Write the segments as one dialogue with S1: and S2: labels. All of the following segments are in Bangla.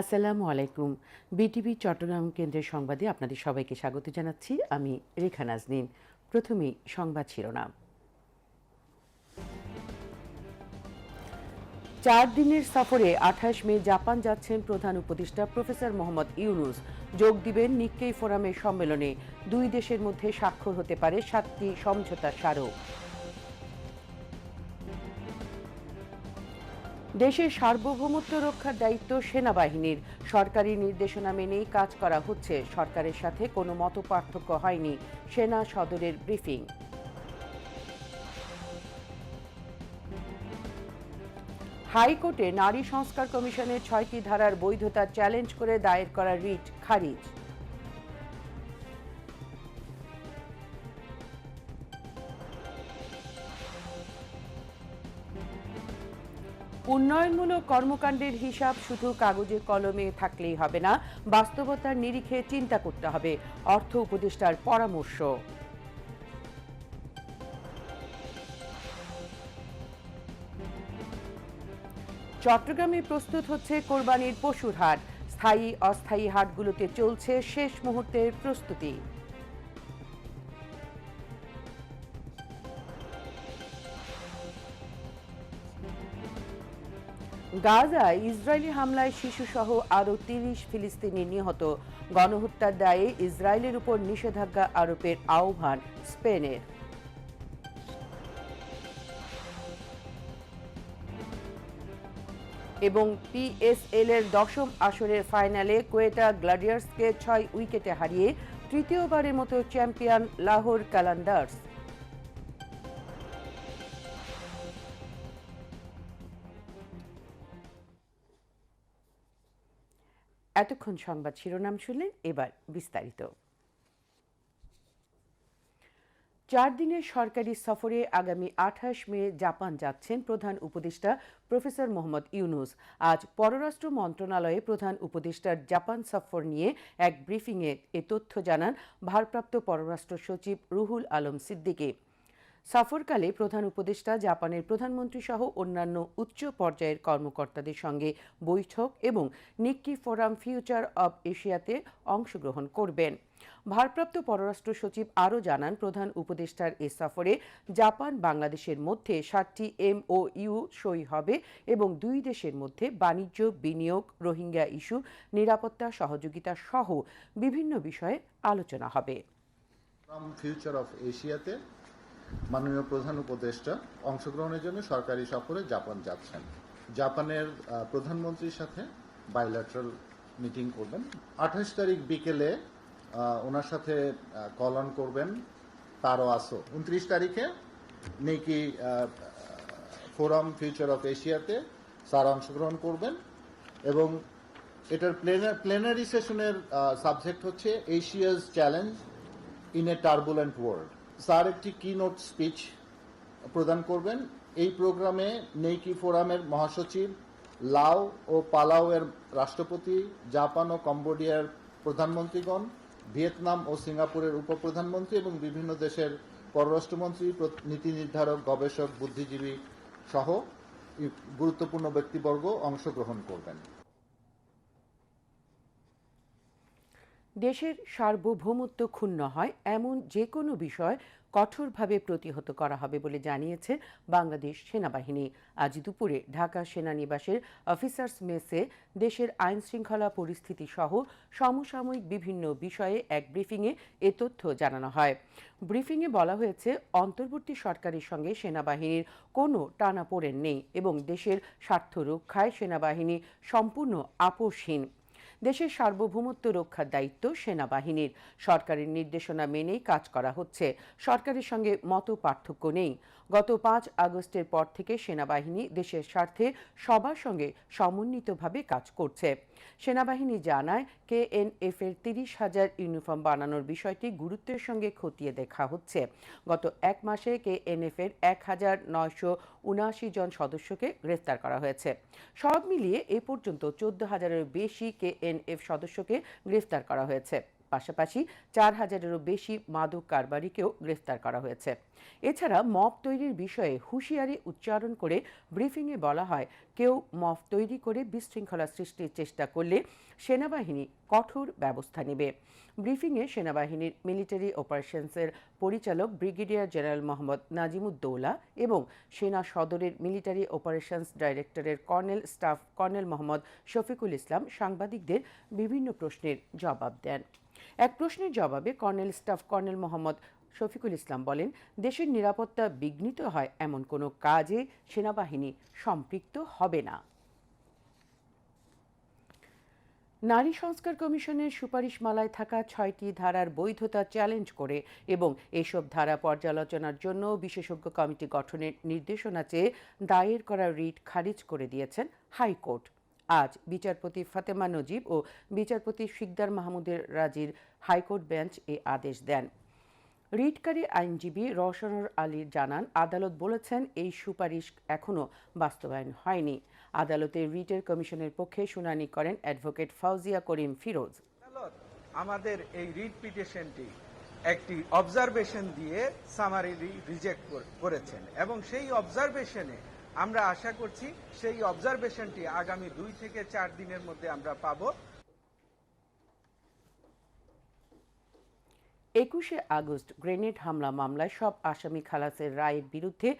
S1: আসসালামু আলাইকুম। বিটিভি চট্টগ্রাম কেন্দ্রের সংবাদে আপনাদের সবাইকে স্বাগত জানাচ্ছি। আমি রেখা নাজনীন। প্রথমেই সংবাদ শিরোনাম। চার দিনের সফরে আঠাশ মে জাপান যাচ্ছেন প্রধান উপদেষ্টা প্রফেসর মোহাম্মদ ইউনুস। যোগ দিবেন নিক্কেই ফোরামের সম্মেলনে। দুই দেশের মধ্যে স্বাক্ষর হতে পারে সাতটি সমঝোতা স্মারক। দেশের সার্বভৌমত্ব রক্ষার দায়িত্ব সেনাবাহিনীর। সরকারি নির্দেশনা মেনেই কাজ করা হচ্ছে। সরকারের সাথে কোনো মত পার্থক্য হয়নি সেনা সদরের ব্রিফিং। হাইকোর্টে নারী সংস্কার কমিশনের ছয়টি ধারার বৈধতা চ্যালেঞ্জ করে দায়ের করা রিট খারিজ। উন্নয়নমূলক কর্মকাণ্ডের হিসাব শুধু কাগজে কলমে থাকলেই হবে না, বাস্তবতার নিরিখে চিন্তা করতে হবে, অর্থ উপদেষ্টার পরামর্শ। চট্টগ্রামে প্রস্তুত হচ্ছে কোরবানির পশুর হাট। স্থায়ী অস্থায়ী হাটগুলোতে চলছে শেষ মুহূর্তের প্রস্তুতি। গাজায় ইসরায়েলি হামলায় শিশুসহ আরও তিরিশ ফিলিস্তিনি নিহত। গণহত্যার দায়ে ইসরায়েলের উপর নিষেধাজ্ঞা আরোপের আহ্বান স্পেনের। এবং পিএসএল এর দশম আসরের ফাইনালে কোয়েটা গ্লাডিয়ার্সকে ছয় উইকেটে হারিয়ে তৃতীয়বারের মতো চ্যাম্পিয়ন লাহোর কালান্ডার্স এতক্ষণ সংবাদ শিরোনাম শুনলেন এবার বিস্তারিত। চার দিনের সরকারি সফরে আগামী আঠাশ মে জাপান যাচ্ছেন প্রধান উপদেষ্টা প্রফেসর মোহাম্মদ ইউনুস। আজ পররাষ্ট্র মন্ত্রণালয়ে প্রধান উপদেষ্টার জাপান সফর নিয়ে এক ব্রিফিংয়ে এ তথ্য জানান ভারপ্রাপ্ত পররাষ্ট্র সচিব রুহুল আলম সিদ্দিকী। সফরকালে প্রধান উপদেষ্টা, জাপানের প্রধানমন্ত্রী সহ অন্যান্য উচ্চ পর্যায়ের কর্মকর্তাদের সঙ্গে বৈঠক এবং নিক্কি ফোরাম ফিউচার অব এশিয়াতে অংশগ্রহণ করবেন। ভারপ্রাপ্ত পররাষ্ট্র সচিব আরও জানান, প্রধান উপদেষ্টার এ সফরে জাপান, বাংলাদেশের মধ্যে সাতটি এমও ইউ সই হবে এবং দুই দেশের মধ্যে বাণিজ্য, বিনিয়োগ, রোহিঙ্গা ইস্যু, নিরাপত্তা, সহযোগিতা সহ বিভিন্ন বিষয়ে আলোচনা হবে।
S2: ফিউচার অফ এশিয়াতে মাননীয় প্রধান উপদেষ্টা অংশগ্রহণের জন্য সরকারি সফরে জাপান যাচ্ছেন। জাপানের প্রধানমন্ত্রীর সাথে বাইল্যাটারাল মিটিং করবেন। আঠাশ তারিখ বিকেলে ওনার সাথে কল অন করবেন তারও আসো। উনত্রিশ তারিখে নেকি ফোরাম ফিউচার অফ এশিয়াতে স্যার অংশগ্রহণ করবেন এবং এটার প্লেনারি সেশনের সাবজেক্ট হচ্ছে Asia's challenge in a turbulent world sir একটি কি নোট স্পিচ প্রদান করবেন। এই প্রোগ্রামে নেইকি ফোরামের মহাসচিব, লাও ও পালাও এর রাষ্ট্রপতি, জাপান ও কম্বোডিয়ার প্রধানমন্ত্রীগণ, ভিয়েতনাম ও সিঙ্গাপুরের উপপ্রধানমন্ত্রী এবং বিভিন্ন দেশের পররাষ্ট্রমন্ত্রী প্র- নীতি নির্ধারক, গবেষক, বুদ্ধিজীবী সহ গুরুত্বপূর্ণ ব্যক্তিবর্গ অংশগ্রহণ করবেন।
S1: দেশের সার্বভৌমত্ব ক্ষুণ্ণ হয়, এমন যে কোনো বিষয় কঠোরভাবে প্রতিহত করা হবে বলে জানিয়েছে বাংলাদেশ সেনাবাহিনী। আজ দুপুরে ঢাকা সেনানিবাসের অফিসার্স মেসে দেশের আইন শৃঙ্খলা পরিস্থিতি সহ সমসাময়িক বিভিন্ন বিষয়ে এক ব্রিফিংয়ে এ তথ্য জানানো হয়। ব্রিফিংয়ে বলা হয়েছে, অন্তর্বর্তী সরকারের সঙ্গে সেনাবাহিনীর কোনো টানাপোড়েন নেই এবং দেশের স্বার্থ রক্ষায় সেনাবাহিনী সম্পূর্ণ আপোষহীন। দেশের সার্বভৌমত্ব রক্ষার দায়িত্ব সেনাবাহিনীর। সরকারের নির্দেশনা মেনেই কাজ করা হচ্ছে। সরকারের সঙ্গে মত পার্থক্য নেই। গত পাঁচ আগস্টের পর থেকে সেনাবাহিনী দেশের স্বার্থে সবার সঙ্গে সমন্বিতভাবে কাজ করছে। সেনাবাহিনী জানায়, কেএনএফ এর তিরিশ হাজার ইউনিফর্ম বানানোর বিষয়টি গুরুত্বের সঙ্গে খতিয়ে দেখা হচ্ছে। গত এক মাসে কেএনএফ এর এক হাজার নয়শো উনআশি জন সদস্যকে গ্রেফতার করা হয়েছে। সব মিলিয়ে এ পর্যন্ত চোদ্দ হাজারের বেশি কেএনএফ সদস্যকে গ্রেফতার করা হয়েছে। পাশাপাশি চার হাজারেরও বেশি মাদক কারবারিকেও গ্রেফতার করা হয়েছে। এছাড়া মব তৈরির বিষয়ে হুঁশিয়ারি উচ্চারণ করে ব্রিফিংয়ে বলা হয়, কেউ মফ তৈরি করে বিশৃঙ্খলা সৃষ্টির চেষ্টা করলে সেনাবাহিনী কঠোর ব্যবস্থা নেবে। ব্রিফিংয়ে সেনাবাহিনীর মিলিটারি অপারেশনসের পরিচালক ব্রিগেডিয়ার জেনারেল মোহাম্মদ নাজিমুদ্দৌলা এবং সেনা সদরের military operations ডাইরেক্টরের colonel staff colonel Mohammad Shafiqul Islam সাংবাদিকদের বিভিন্ন প্রশ্নের জবাব দেন। এক প্রশ্নের জবাবে colonel staff colonel Mohammad Shafiqul Islam বলেন, দেশের নিরাপত্তা বিঘ্নিত হয় এমন কোনো কাজে সেনাবাহিনী সম্পৃক্ত হবে না। নারী সংস্কার কমিশনের সুপারিশমালায় থাকা ছয়টি ধারার বৈধতা চ্যালেঞ্জ করে এবং এসব ধারা পর্যালোচনার জন্য বিশেষজ্ঞ কমিটি গঠনের নির্দেশনা চেয়ে দায়ের করা রিট খারিজ করে দিয়েছেন হাইকোর্ট। আজ বিচারপতি ফাতেমা নজিব ও বিচারপতি শিকদার মাহমুদের রাজির হাইকোর্ট বেঞ্চ এ আদেশ দেন। রিটকারী আইনজীবী রওশনর আলী জানান, আদালত বলেছেন, এই সুপারিশ এখনও বাস্তবায়ন হয়নি। আদালতে রিটের কমিশনের পক্ষে শুনানি করেন অ্যাডভোকেট ফাউজিয়া করিম ফিরোজ।
S3: আদালত আমাদের এই রিট পিটিশনটি একটি অবজারভেশন দিয়ে সামারিলি রিজেক্ট করেছেন এবং সেই অবজারভেশনে আমরা আশা করছি সেই অবজারভেশনটি আগামী দুই থেকে চার দিনের মধ্যে আমরা পাবো।
S1: একুশে আগস্ট গ্রেনেড হামলা মামলায় সব আসামি খালাসের রায়ের বিরুদ্ধে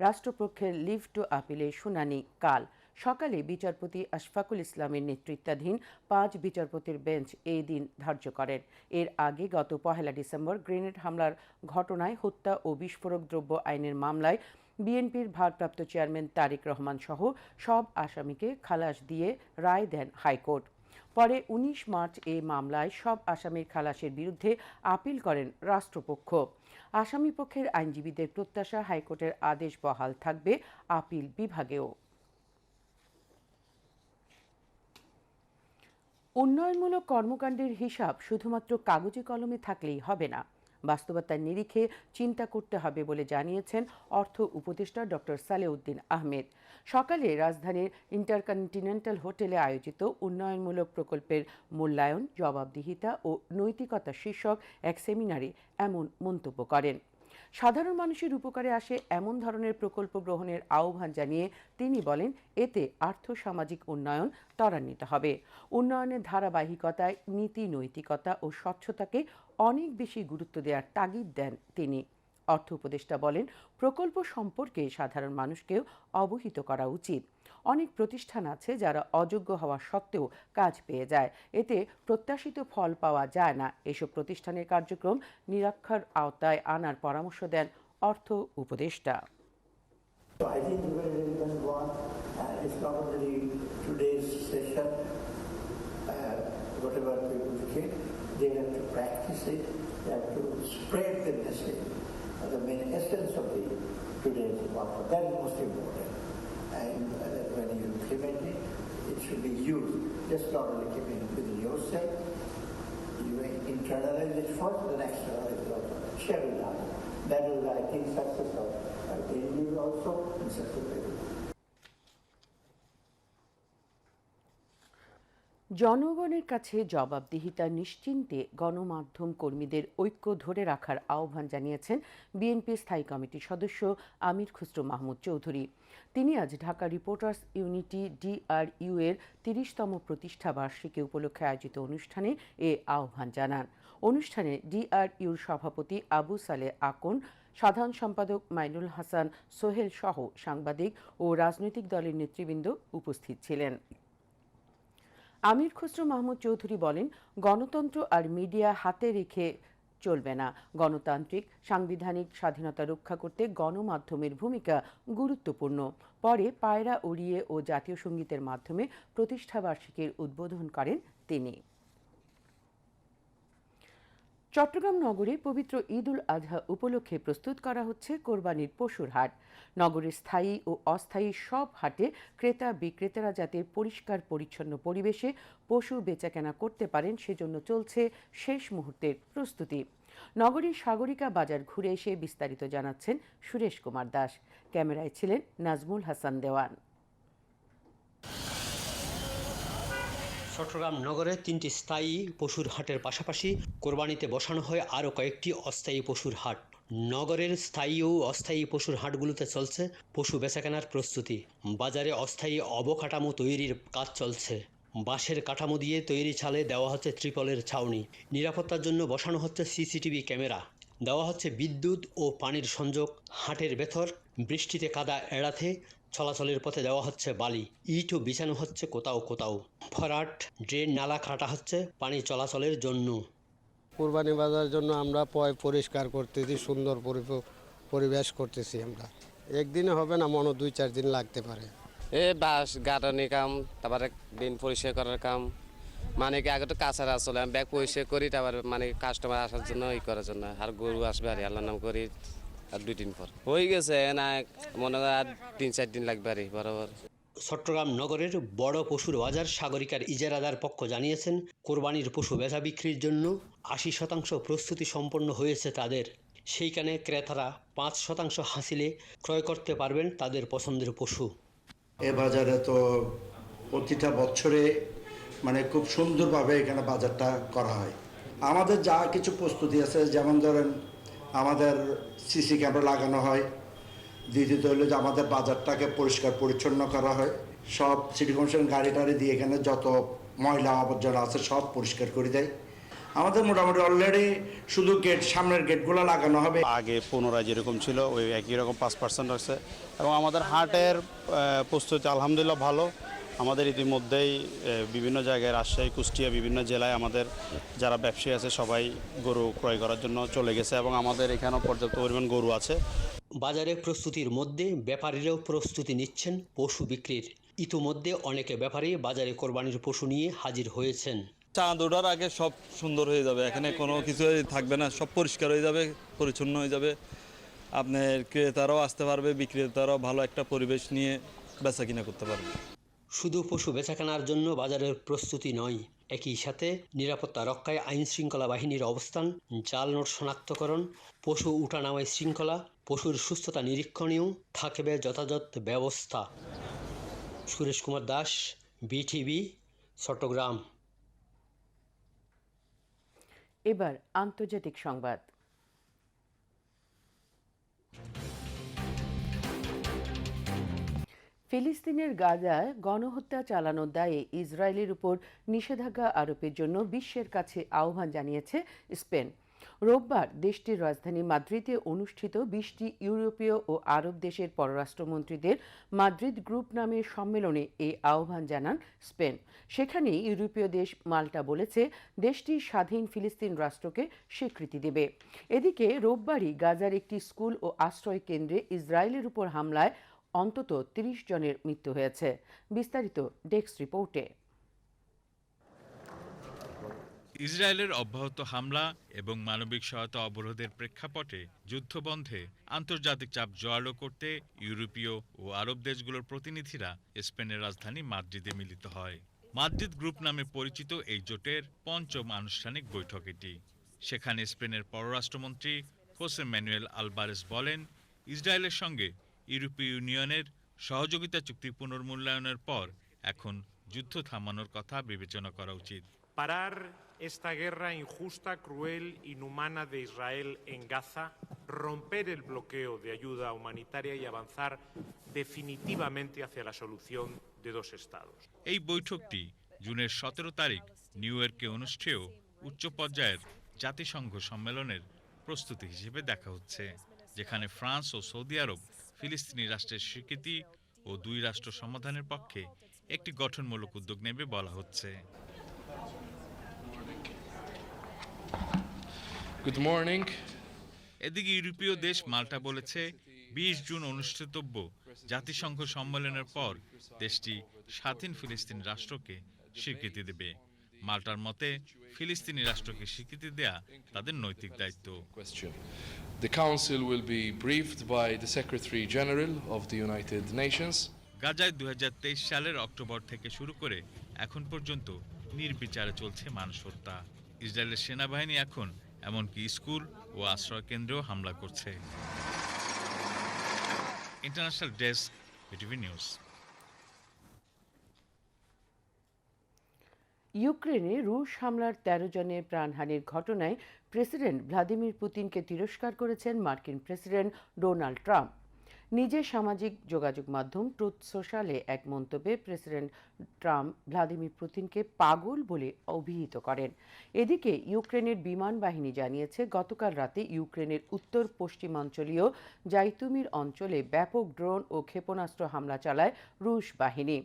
S1: রাষ্ট্রপক্ষের লিভ টু আপিলের শুনানি কাল। সকালে বিচারপতি আশফাকুল ইসলামের নেতৃত্বাধীন পাঁচ বিচারপতির বেঞ্চ এই দিন ধার্য করেন। এর আগে গত পহেলা ডিসেম্বর গ্রেনেড হামলার ঘটনায় হত্যা ও বিস্ফোরক দ্রব্য আইনের মামলায় বিএনপির ভারপ্রাপ্ত চেয়ারম্যান তারেক রহমান সহ সব আসামিকে খালাস দিয়ে রায় দেন হাইকোর্ট। পরে ১৯ মার্চ এই মামলায় সব আসামির খালাসের বিরুদ্ধে আপিল করেন রাষ্ট্রপক্ষ। আসামি পক্ষের আইনজীবীদের প্রত্যাশা হাইকোর্টের আদেশ বহাল থাকবে আপিল বিভাগেও। উন্নয়নমূলক কর্মকাণ্ডের হিসাব শুধুমাত্র কাগজে কলমে থাকলেই হবে না। বাস্তবতার নিরিখে চিন্তা করতে হবে বলে জানিয়েছেন অর্থ উপদেষ্টা ডক্টর সালেউদ্দিন আহমেদ। সকালে রাজধানীর ইন্টারকন্টিনেন্টাল হোটেলে আয়োজিত উন্নয়নমূলক প্রকল্পের মূল্যায়ন, জবাবদিহিতা ও নৈতিকতা শীর্ষক এক সেমিনারে এমন মন্তব্য করেন। সাধারণ মানুষের উপকারে আসে এমন ধরনের প্রকল্প গ্রহণের আহ্বান জানিয়ে তিনি বলেন, এতে আর্থসামাজিক উন্নয়ন ত্বরান্বিত হবে। উন্নয়নের ধারাবাহিকতায় নীতি, নৈতিকতা ও স্বচ্ছতাকে অনেক বেশি গুরুত্ব দেওয়ার তাগিদ দেন তিনি। অর্থ উপদেষ্টা বলেন প্রকল্প সম্পর্কে সাধারণ মানুষকেও অবহিত করা উচিত। অনেক প্রতিষ্ঠান আছে যারা অযোগ্য হওয়া সত্ত্বেও কাজ পেয়ে যায়। এতে প্রত্যাশিত ফল পাওয়া যায় না। এসব প্রতিষ্ঠানের কার্যক্রম নিরক্ষার আওতায় আনার পরামর্শ দেন অর্থ উপদেষ্টা।
S4: Uh, get, they have to practice it, they have to spread the message, uh, the main essence of the today's work. That is most important. And when you implement it, it should be used, just not only keeping it within yourself, you may internalize it first, then externalize it also. Share it out. That is, I think, success of uh, also and success of
S1: জনগণের কাছে জবাবদিহিতা নিশ্চিন্তে গণমাধ্যম কর্মীদের ঐক্য ধরে রাখার আহ্বান জানিয়েছেন বিএনপি স্থায়ী কমিটির সদস্য আমির খুসরো মাহমুদ চৌধুরী। তিনি আজ ঢাকা রিপোর্টার্স ইউনিটি ডিআরইউ এর তিরিশতম প্রতিষ্ঠা বার্ষিকী উপলক্ষে আয়োজিত অনুষ্ঠানে এ আহ্বান জানান। অনুষ্ঠানে ডিআরইউর সভাপতি আবু সালে আকন, সাধারণ সম্পাদক মাইনুল হাসান সোহেল সহ সাংবাদিক ও রাজনৈতিক দলের নেতৃবৃন্দ উপস্থিত ছিলেন। আমির খসরু মাহমুদ চৌধুরী বলেন, গণতন্ত্র আর মিডিয়া হাতে রেখে চলবে না। গণতান্ত্রিক, সাংবিধানিক স্বাধীনতা রক্ষা করতে গণমাধ্যমের ভূমিকা গুরুত্বপূর্ণ। পরে পায়রা উড়িয়ে ও জাতীয় সঙ্গীতের মাধ্যমে প্রতিষ্ঠাবার্ষিকীর উদ্বোধন করেন তিনি। চট্টগ্রাম নগরে পবিত্র ঈদ উল আজহা উপলক্ষে প্রস্তুত করা হচ্ছে কোরবানির পশুর হাট। নগরের স্থায়ী ও অস্থায়ী সব হাটে ক্রেতা বিক্রেতারা যাতে পরিষ্কার, পরিচ্ছন্ন পরিবেশে পশু বেচাকেনা করতে পারেন, সেজন্য চলছে শেষ মুহূর্তের প্রস্তুতি। নগরীর সাগরিকা বাজার ঘুরে এসে বিস্তারিত জানাচ্ছেন সুরেশ কুমার দাস। ক্যামেরায় ছিলেন নাজমুল হাসান দেওয়ান।
S5: চট্টগ্রাম নগরে তিনটি স্থায়ী পশুর হাটের পাশাপাশি কোরবানিতে বসানো হয় আরও কয়েকটি অস্থায়ী পশুর হাট। নগরের স্থায়ী ও অস্থায়ী পশুর হাটগুলোতে চলছে পশু বেচাকেনার প্রস্তুতি। বাজারে অস্থায়ী অবকাঠামো তৈরির কাজ চলছে। বাঁশের কাঠামো দিয়ে তৈরি ছালে দেওয়া হচ্ছে ত্রিপলের ছাউনি। নিরাপত্তার জন্য বসানো হচ্ছে সিসিটিভি ক্যামেরা। দেওয়া হচ্ছে বিদ্যুৎ ও পানির সংযোগ। হাটের ভেতর বৃষ্টিতে কাদা এড়াতে চলাচলের পথে দেওয়া হচ্ছে বালি। ইটও বিছানো হচ্ছে কোথাও কোথাও। ফরাট ড্রেন নালা কাটা হচ্ছে পানি চলাচলের জন্য।
S6: কোরবানি বাজার জন্য আমরা পয় পরিষ্কার করতেছি সুন্দর পরিব- পরিবেশ করতেছি আমরা। একদিনে হবে না মনে দুই চার দিন লাগতে পারে।
S7: এ বাস গাঁটানি কাম তারপরে দিন পরিষ্কার করার কাম। মানে কি আগে তো কাছার আসলে আমি ব্যাগ পরিষ্কার করি তারপরে মানে কাস্টমার আসার জন্য ই করার জন্য। আর গরু আসবে আর আল্লাহ নাম করি। আর দুই দিন পর। হয়ে গেছে না মনে হয় আর তিন চার দিন লাগবে আর বরাবর।
S5: চট্টগ্রাম নগরের বড় পশুর বাজার সাগরিকার ইজারাদার পক্ষ জানিয়েছেন কোরবানির পশু বেচা বিক্রির জন্য আশি শতাংশ প্রস্তুতি সম্পন্ন হয়েছে তাদের। সেইখানে ক্রেতারা পাঁচ শতাংশ হাসিলে ক্রয় করতে পারবেন তাদের পছন্দের পশু।
S8: এ বাজারে তো প্রতিটা বছরে মানে খুব সুন্দরভাবে এখানে বাজারটা করা হয়। আমাদের যা কিছু প্রস্তুতি আছে যেমন ধরেন আমাদের সিসি ক্যামেরা লাগানো হয়। দ্বিতীয়ত হলো যে আমাদের বাজারটাকে পরিষ্কার পরিচ্ছন্ন করা হয়। সব সিটি কমিশন গাড়ি টাড়ি দিয়ে এখানে যত ময়লা আবর্জনা আছে সব পরিষ্কার করে দেয়। আমাদের মোটামুটি অলরেডি শুধু গেট সামনের গেটগুলো লাগানো হবে।
S9: আগে পুনরায় যেরকম ছিল, ওই একই রকম পাঁচ পার্সেন্ট আছে এবং আমাদের হাটের প্রস্তুতি আলহামদুলিল্লাহ ভালো। আমাদের ইতিমধ্যেই বিভিন্ন জায়গায় রাজশাহী কুষ্টিয়া বিভিন্ন জেলায় আমাদের যারা ব্যবসায়ী আছে সবাই গরু ক্রয় করার জন্য চলে গেছে এবং আমাদের এখানেও পর্যাপ্ত পরিমাণ গরু আছে।
S5: বাজারে প্রস্তুতির মধ্যে ব্যাপারীরাও প্রস্তুতি নিচ্ছেন পশু বিক্রির। ইতিমধ্যে অনেকে ব্যাপারী বাজারে কোরবানির পশু নিয়ে হাজির হয়েছেন।
S10: চাঁদ ওঠার আগে সব সুন্দর হয়ে যাবে। এখানে কোনো কিছু থাকবে না সব পরিষ্কার হয়ে যাবে পরিচ্ছন্ন হয়ে যাবে। আপনার ক্রেতারাও আসতে পারবে বিক্রেতারাও ভালো একটা পরিবেশ নিয়ে বেচা কিনা করতে পারবে।
S5: শুধু পশু বেচাকেনার জন্য বাজারের প্রস্তুতি নয়, একই সাথে নিরাপত্তা রক্ষায় আইন শৃঙ্খলা বাহিনীর অবস্থান, জাল নোট শনাক্তকরণ, পশু উঠানামায় শৃঙ্খলা, পশুর সুস্থতা নিরীক্ষণেও থাকবে যথাযথ ব্যবস্থা। সুরেশ কুমার দাস, বিটিভি, চট্টগ্রাম।
S1: এবার আন্তর্জাতিক সংবাদ। ফিলিস্তিনের গাজায় গণহত্যা চালানোর দায়ে ইসরায়েলের উপর নিষেধাজ্ঞা আরোপের জন্য বিশ্বের কাছে আহ্বান জানিয়েছে স্পেন। রোববার দেশটির রাজধানী মাদ্রিদে অনুষ্ঠিত বিশটি ইউরোপীয় ও আরব দেশের পররাষ্ট্রমন্ত্রীদের মাদ্রিদ গ্রুপ নামের সম্মেলনে এই আহ্বান জানান স্পেন। সেখানে ইউরোপীয় দেশ মাল্টা বলেছে, দেশটি স্বাধীন ফিলিস্তিন রাষ্ট্রকে স্বীকৃতি দেবে। এদিকে রোববারই গাজার একটি স্কুল ও আশ্রয় কেন্দ্রে ইসরায়েলের উপর হামলায় অন্তত তিরিশ জনের মৃত্যু হয়েছে। বিস্তারিত ডেস্ক রিপোর্টে।
S11: ইসরায়েলের অব্যাহত হামলা এবং মানবিক সহায়তা অবরোধের প্রেক্ষাপটে যুদ্ধবন্ধে আন্তর্জাতিক চাপ জোরালো করতে ইউরোপীয় ও আরব দেশগুলোর প্রতিনিধিরা স্পেনের রাজধানী মাদ্রিদে মিলিত হয়। মাদ্রিদ গ্রুপ নামে পরিচিত এই জোটের পঞ্চম আনুষ্ঠানিক বৈঠক এটি। সেখানে স্পেনের পররাষ্ট্রমন্ত্রী হোসে ম্যানুয়েল আলবারেস বলেন, ইসরায়েলের সঙ্গে ইউরোপীয় ইউনিয়নের সহযোগিতা চুক্তি পুনর্মূল্যায়নের পর এখন যুদ্ধ থামানোর কথা বিবেচনা করা উচিত।
S12: পারার এস্তা গেররা ইনজুস্তা ইনুমানা দে ইসরায়েল এন গাজা ব্লকেও দে আয়ুদা হুমানিতারিয়া ই আভানসার ডেফিনিটিভামেন্টে হাসিয়া লা সলুসিয়ন দে
S11: এই বৈঠকটি জুনের সতেরো তারিখ নিউ ইয়র্কে অনুষ্ঠেয় উচ্চ পর্যায়ের জাতিসংঘ সম্মেলনের প্রস্তুতি হিসেবে দেখা হচ্ছে যেখানে ফ্রান্স ও সৌদি আরব ফিলিস্তিনি রাষ্ট্রের স্বীকৃতি ও দুই রাষ্ট্র সমাধানের পক্ষে একটি গঠনমূলক উদ্যোগ নেবে বলা হচ্ছে. এদিকে ইউরোপীয় দেশ মাল্টা বলেছে বিশ জুন অনুষ্ঠিতব্য জাতিসংঘ সম্মেলনের পর দেশটি স্বাধীন ফিলিস্তিন রাষ্ট্রকে স্বীকৃতি দেবে মাল্টার মতে ফিলিস্তিনি রাষ্ট্রকে স্বীকৃতি দেয়া তাদের নৈতিক দায়িত্ব
S13: Question. The Council will be briefed by the Secretary General of the United Nations.
S11: গাজায় দুহাজার তেইশ সালের অক্টোবর থেকে শুরু করে এখন পর্যন্ত নির্বিচারে চলছে মানুষ হত্যা ইসরায়েলের সেনাবাহিনী এখন এমনকি স্কুল ও আশ্রয় কেন্দ্রেও হামলা করছে ইন্টারন্যাশনাল ডেস্ক বিটিভি নিউজ
S1: ইউক্রেনে রুশ হামলার তেরো জনের প্রাণহানির ঘটনায় প্রেসিডেন্ট ভ্লাদিমির পুতিনকে তিরস্কার করেছেন মার্কিন প্রেসিডেন্ট ডোনাল্ড ট্রাম্প। নিজের সামাজিক যোগাযোগ মাধ্যম ট্রুথ সোশ্যালে এক মন্তব্যে প্রেসিডেন্ট ট্রাম্প ভ্লাদিমির পুতিনকে পাগল বলে অভিহিত করেন। এদিকে ইউক্রেনের বিমান বাহিনী জানিয়েছে, গতকাল রাতে ইউক্রেনের উত্তর পশ্চিমাঞ্চলীয় জাইতুমির অঞ্চলে ব্যাপক ড্রোন ও ক্ষেপণাস্ত্র হামলা চালায় রুশ বাহিনী।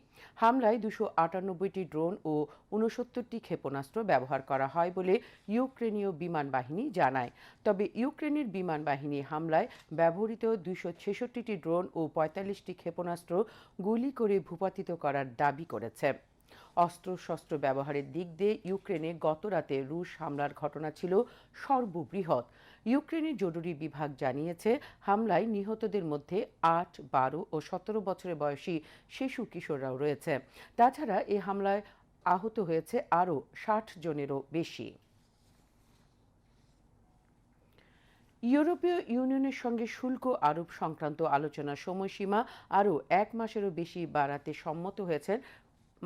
S1: হামলায় দুশো আটানব্বইটি ড্রোন ও উনসত্তরটি ক্ষেপণাস্ত্র ব্যবহার করা হয় বলে ইউক্রেনীয় বিমান বাহিনী জানায়। তবে ইউক্রেনের বিমান বাহিনী হামলায় ব্যবহৃত দুইশো ছেষট্টিটি ড্রোন ও পঁয়তাল্লিশটি ক্ষেপণাস্ত্র গুলি করে ভূপাতিত করার দাবি করেছে। অস্ত্রশস্ত্র ব্যবহারের দিক দিয়ে ইউক্রেনে গতরাতে রুশ হামলার ঘটনা ছিল সর্ববৃহৎ। ইউক্রেনের জরুরি বিভাগ জানিয়েছে, হামলায় নিহতদের মধ্যে আট, বারো ও সতেরো বছরের বয়সী শিশু কিশোররাও রয়েছে। তাছাড়া এ হামলায় আহত হয়েছে আরও ষাট জনেরও বেশি। ইউরোপীয় ইউনিয়নের সঙ্গে শুল্ক আরোপ সংক্রান্ত আলোচনার সময়সীমা আরও এক মাসেরও বেশি বাড়াতে সম্মত হয়েছেন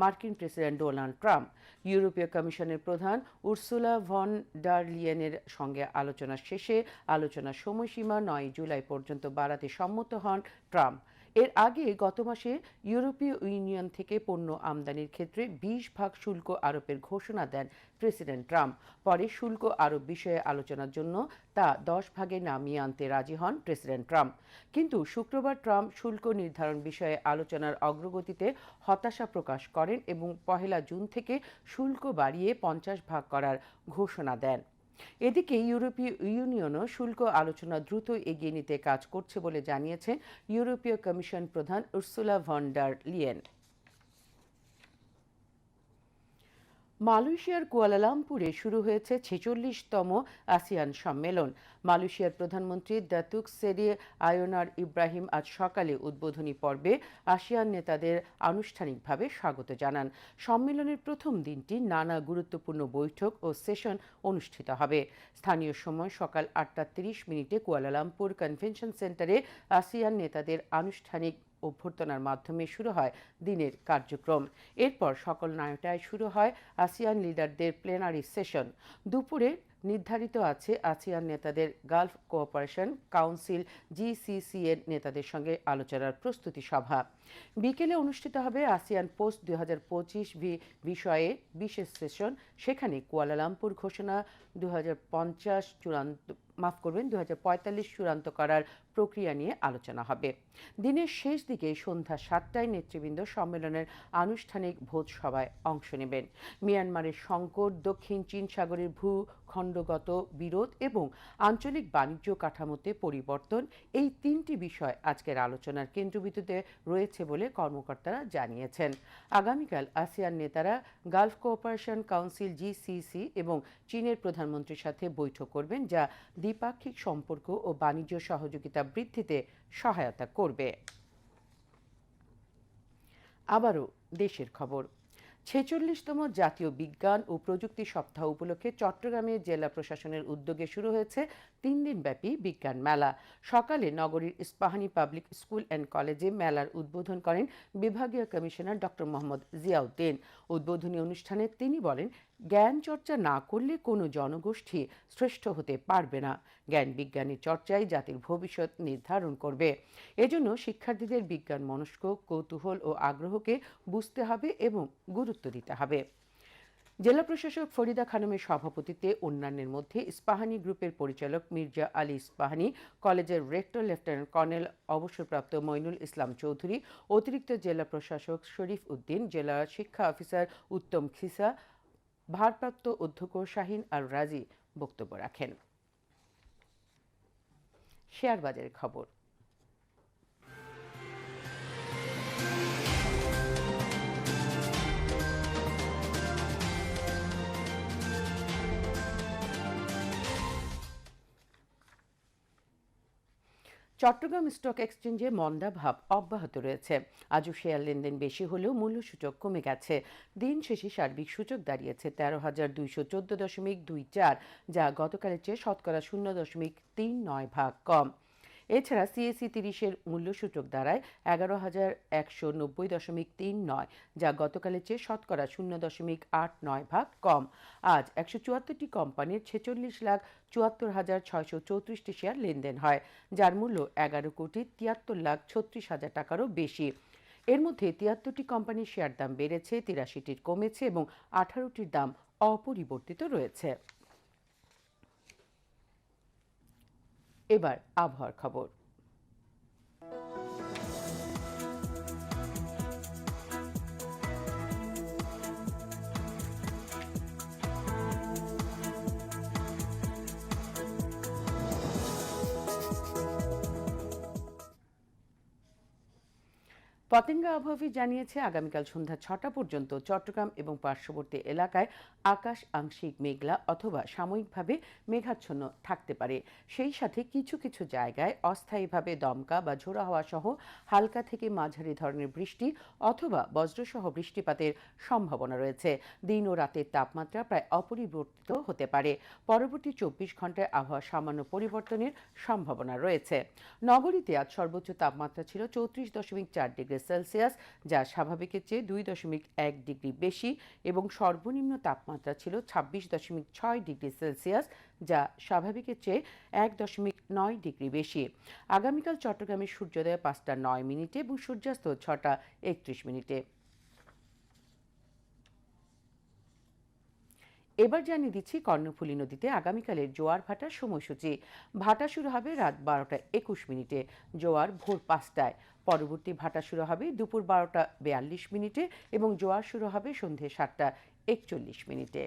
S1: মার্কিন প্রেসিডেন্ট ডোনাল্ড ট্রাম্প, ইউরোপীয় কমিশনের প্রধান উর্সুলা ভন ডার লিয়েনের সঙ্গে আলোচনা শেষে আলোচনার সময়সীমা নয় জুলাই পর্যন্ত বাড়াতে সম্মত হন ট্রাম্প। এর আগে গত মাসে ইউরোপীয় ইউনিয়ন থেকে পণ্য আমদানির ক্ষেত্রে বিশ ভাগ শুল্ক আরোপের ঘোষণা দেন প্রেসিডেন্ট ট্রাম্প। পরে শুল্ক আরোপ বিষয়ে আলোচনার জন্য তা দশ ভাগে নামিয়ে আনতে রাজি হন প্রেসিডেন্ট ট্রাম্প। কিন্তু শুক্রবার ট্রাম্প শুল্ক নির্ধারণ বিষয়ে আলোচনার অগ্রগতিতে হতাশা প্রকাশ করেন এবং পহেলা জুন থেকে শুল্ক বাড়িয়ে পঞ্চাশ ভাগ করার ঘোষণা দেন। এদিকে ইউরোপীয় ইউনিয়নও শুল্ক আলোচনা দ্রুত এগিয়ে নিতে কাজ করছে বলে জানিয়েছেন ইউরোপীয় কমিশন প্রধান উর্সুলা ভন ডার লিয়েন। মালয়েশিয়ার কুয়ালালামপুরে শুরু হয়েছে ছেচল্লিশতম আসিয়ান সম্মেলন। মালয়েশিয়ার প্রধানমন্ত্রী দাতুক সেরি আয়োনার ইব্রাহিম আজ সকালে উদ্বোধনী পর্বে আসিয়ান নেতাদের আনুষ্ঠানিকভাবে স্বাগত জানান। সম্মেলনের প্রথম দিনটি নানা গুরুত্বপূর্ণ বৈঠক ও সেশন অনুষ্ঠিত হবে। স্থানীয় সময় সকাল আটটা তিরিশ মিনিটে কুয়ালালামপুর কনভেনশন সেন্টারে আসিয়ান নেতাদের আনুষ্ঠানিক অভ্যর্থনার মাধ্যমে শুরু হয় দিনের কার্যক্রম। এরপর সকল নয়টায় শুরু হয় আসিয়ান লিডারদের প্লেনারি সেশন দুপুরে নির্ধারিত আছে আসিয়ান নেতাদের গালফ কোঅপারেশন কাউন্সিল জিসিসি এর নেতাদের সঙ্গে আলোচনার প্রস্তুতি সভা। বিকেলে অনুষ্ঠিত হবে আসিয়ান পোস্ট দুই বিষয়ে বিশেষ সেশন। সেখানে কুয়ালালামপুর ঘোষণা দু চূড়ান্ত, মাফ করবেন দু চূড়ান্ত করার প্রক্রিয়া নিয়ে আলোচনা হবে। দিনের শেষ দিকে সন্ধ্যা সাতটায় নেতৃবৃন্দ সম্মেলনের আনুষ্ঠানিক ভোজ সভায় অংশ নেবেন। মিয়ানমারের সংকট, দক্ষিণ চীন সাগরের ভূ খণ্ডগত বিরোধ এবং আঞ্চলিক বাণিজ্য কাঠামোতে পরিবর্তন, এই তিনটি বিষয় আজকের আলোচনার কেন্দ্রবিন্দুতে রয়েছে। বলে কর্মকর্তারা জানিয়েছেন। আগামীকাল আসিয়ান নেতারা গালফ কোঅপারেশন কাউন্সিল জিসিসি এবং চীনের প্রধানমন্ত্রীর সাথে বৈঠক করবেন, যা দ্বিপাক্ষিক সম্পর্ক ও বাণিজ্য সহযোগিতা বৃদ্ধিতে সহায়তা করবে। আবারও দেশের খবর। ছেচল্লিশতম জাতীয় বিজ্ঞান ও প্রযুক্তি সপ্তাহ উপলক্ষে চট্টগ্রামে জেলা প্রশাসনের উদ্যোগে শুরু হয়েছে তিন দিনব্যাপী বিজ্ঞান মেলা। সকালে নগরীর ইস্পাহানি পাবলিক স্কুল অ্যান্ড কলেজে মেলার উদ্বোধন করেন বিভাগীয় কমিশনার ডক্টর মোহাম্মদ জিয়াউদ্দিন। উদ্বোধনী অনুষ্ঠানে তিনি বলেন জ্ঞান চর্চা না করলে কোনো জনগোষ্ঠী শ্রেষ্ঠ হতে পারবে না। জ্ঞান বিজ্ঞানের চর্চাই জাতির ভবিষ্যৎ নির্ধারণ করবে। এজন্য শিক্ষার্থীদের বিজ্ঞান মনস্ক, কৌতূহল ও আগ্রহকে বুঝতে হবে এবং গুরুত্ব দিতে হবে। জেলা প্রশাসক ফরিদা খানমের সভাপতিত্বে অন্যান্যের মধ্যে ইস্পাহানি গ্রুপের পরিচালক মির্জা আলী ইস্পাহানি, কলেজের রেক্টর লেফটেন্যান্ট কর্নেল অবসরপ্রাপ্ত মইনুল ইসলাম চৌধুরী, অতিরিক্ত জেলা প্রশাসক শরীফ উদ্দিন, জেলা শিক্ষা অফিসার উত্তম খিসা ভারপ্রাপ্ত অধ্যক্ষ শাহিন আর রাজি বক্তব্য রাখেন। শেয়ার বাজারের খবর। চট্টগ্রাম স্টক এক্সচেঞ্জে মন্দা ভাব অব্যাহত রয়েছে। আজও শেয়ার লেনদেন বেশি হলেও মূল্যসূচক কমে গেছে। দিন শেষে সার্বিক সূচক দাঁড়িয়েছে তেরো হাজার দুইশো চোদ্দ দশমিক দুই চার, যা গতকালের চেয়ে শতকরা শূন্য দশমিক তিন নয় ভাগ কম। এছাড়া সিএসি তিরিশের মূল্যসূচক দাঁড়ায় এগারো হাজার একশো নব্বই দশমিক তিন নয়, যা গতকালের চেয়ে শতকরা শূন্য দশমিক আট নয় ভাগ কম। আজ একশো চুয়াত্তরটি কোম্পানির ছেচল্লিশ লাখ চুয়াত্তর হাজার ছয়শো চৌত্রিশটি শেয়ার লেনদেন হয়, যার মূল্য এগারো কোটি তিয়াত্তর লাখ ছত্রিশ হাজার টাকারও বেশি। এর মধ্যে তিয়াত্তরটি কোম্পানির শেয়ার দাম বেড়েছে, তিরাশিটির কমেছে এবং আঠারোটির দাম অপরিবর্তিত রয়েছে। এবার আবহাওয়ার খবর। পতেঙ্গা আবহাওয়া অফিস জানিয়েছে, আগামীকাল সন্ধ্যা ছটা পর্যন্ত চট্টগ্রাম এবং পার্শ্ববর্তী এলাকায় আকাশ আংশিক মেঘলা অথবা সাময়িকভাবে মেঘাচ্ছন্ন থাকতে পারে। সেই সাথে কিছু কিছু জায়গায় অস্থায়ীভাবে দমকা বা ঝোড়ো হাওয়া সহ হালকা থেকে মাঝারি ধরনের বৃষ্টি অথবা বজ্রসহ বৃষ্টিপাতের সম্ভাবনা রয়েছে। দিন ও রাতের তাপমাত্রা প্রায় অপরিবর্তিত হতে পারে। পরবর্তী চব্বিশ ঘন্টায় আবহাওয়া সামান্য পরিবর্তনের সম্ভাবনা রয়েছে। নগরীতে আজ সর্বোচ্চ তাপমাত্রা ছিল চৌত্রিশ দশমিক চার ডিগ্রি সেলসিয়াস, যা স্বাভাবিকের চেয়ে দুই দশমিক এক ডিগ্রি বেশি এবং সর্বনিম্ন তাপমাত্রা ছিল ছাব্বিশ দশমিক ছয় ডিগ্রি সেলসিয়াস, যা স্বাভাবিকের চেয়ে এক দশমিক নয় ডিগ্রি বেশি। আগামীকাল চট্টগ্রামে সূর্যোদয় পাঁচটা নয় মিনিটে এবং সূর্যাস্ত ছটা একত্রিশ মিনিটে। এবার জানিয়ে দিচ্ছি, কর্ণফুলী নদীতে আগামীকালের জোয়ার ভাটার সময়সূচি। ভাটা শুরু হবে রাত বারোটা একুশ মিনিটে, জোয়ার ভোর পাঁচটায়। পরবর্তী ভাটা শুরু হবে দুপুর বারোটা বেয়াল্লিশ মিনিটে এবং জোয়ার শুরু হবে সন্ধে সাতটা একচল্লিশ মিনিটে।